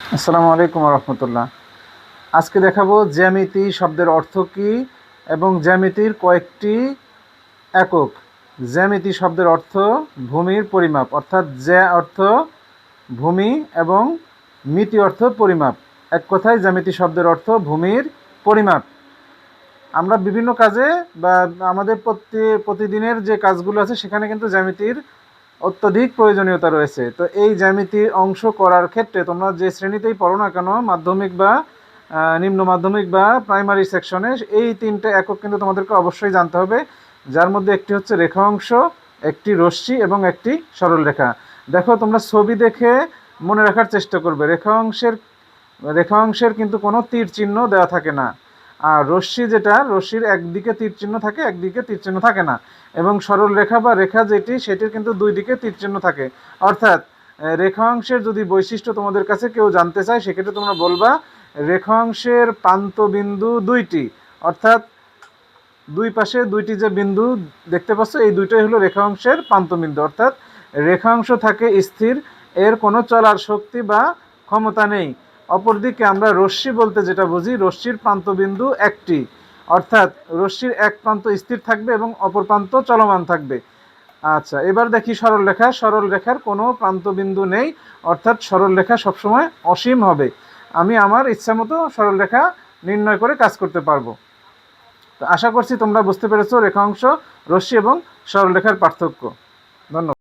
আসসালামু আলাইকুম রহমতুল্লাহ। আজকে দেখাবো জ্যামিতি শব্দের অর্থ কী এবং জ্যামিতির কয়েকটি একক। জ্যামিতি শব্দের অর্থ ভূমির পরিমাপ, অর্থাৎ জ্যা অর্থ ভূমি এবং মিতি অর্থ পরিমাপ। এক কথায় জ্যামিতি শব্দের অর্থ ভূমির পরিমাপ। আমরা বিভিন্ন কাজে বা আমাদের প্রতি প্রতিদিনের যে কাজগুলো আছে, সেখানে কিন্তু জ্যামিতির অত্যধিক প্রয়োজনীয়তা রয়েছে। তো এই জ্যামিতি অংশ করার ক্ষেত্রে তোমরা যে শ্রেণীতেই পড়ো না কেন, মাধ্যমিক বা নিম্ন মাধ্যমিক বা প্রাইমারি সেকশনে এই তিনটে একক কিন্তু তোমাদেরকে অবশ্যই জানতে হবে। যার মধ্যে একটি হচ্ছে রেখা অংশ, একটি রশ্মি এবং একটি সরল রেখা। দেখো, তোমরা ছবি দেখে মনে রাখার চেষ্টা করবে। রেখা অংশের রেখা অংশের কিন্তু কোনো তীর চিহ্ন দেওয়া থাকে না। আর রশ্মি যেটা, রশ্মির একদিকে তীরচিহ্ন থাকে, একদিকে তীর চিহ্ন থাকে না। এবং সরল রেখা বা রেখা যেটি, সেটির কিন্তু দুই দিকে তীর চিহ্ন থাকে। অর্থাৎ রেখা অংশের যদি বৈশিষ্ট্য তোমাদের কাছে কেউ জানতে চায়, সেক্ষেত্রে তোমরা বলবা রেখা অংশের প্রান্ত বিন্দু দুইটি। অর্থাৎ, দুই পাশে দুইটি যে বিন্দু দেখতে পাচ্ছ, এই দুইটাই হলো রেখা অংশের প্রান্তবিন্দু। অর্থাৎ, রেখাংশ থাকে স্থির, এর কোনো চলার শক্তি বা ক্ষমতা নেই। অপরদিকে আমরা রশ্মি বলতে যেটা বুঝি, রশ্মির প্রান্তবিন্দু একটি। অর্থাৎ রশ্মির এক প্রান্ত স্থির থাকবে এবং অপর প্রান্ত চলমান থাকবে। আচ্ছা এবার দেখি সরল রেখা। সরল রেখার কোনো প্রান্তবিন্দু নেই, অর্থাৎ সরল রেখা সবসময় অসীম হবে। আমি আমার ইচ্ছা মতো সরল রেখা নির্ণয় করে কাজ করতে পারব। তো আশা করছি তোমরা বুঝতে পেরেছ রেখাংশ, রশ্মি এবং সরলরেখার পার্থক্য। ধন্যবাদ।